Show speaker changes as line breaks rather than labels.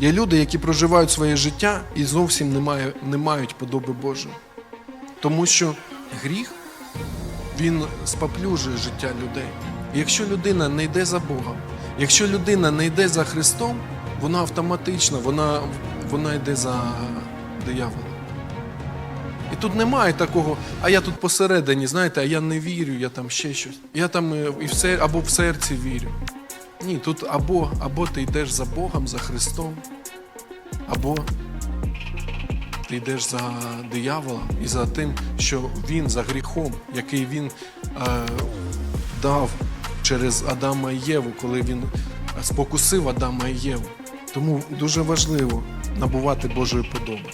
Є люди, які проживають своє життя і зовсім не, має, не мають подоби Божої. Тому що гріх він споплюжує життя людей. І якщо людина не йде за Богом, якщо людина не йде за Христом, вона автоматично вона, вона йде за дияволом. І тут немає такого, а я тут посередині, знаєте, а я не вірю, я там ще щось. Я там е, і в сер... або в серці вірю. Ні, тут або, або ти йдеш за Богом, за Христом, або ти йдеш за дияволом і за тим, що він за гріхом, який він е, дав через Адама і Єву, коли він спокусив Адама і Єву. Тому дуже важливо набувати Божої подоби.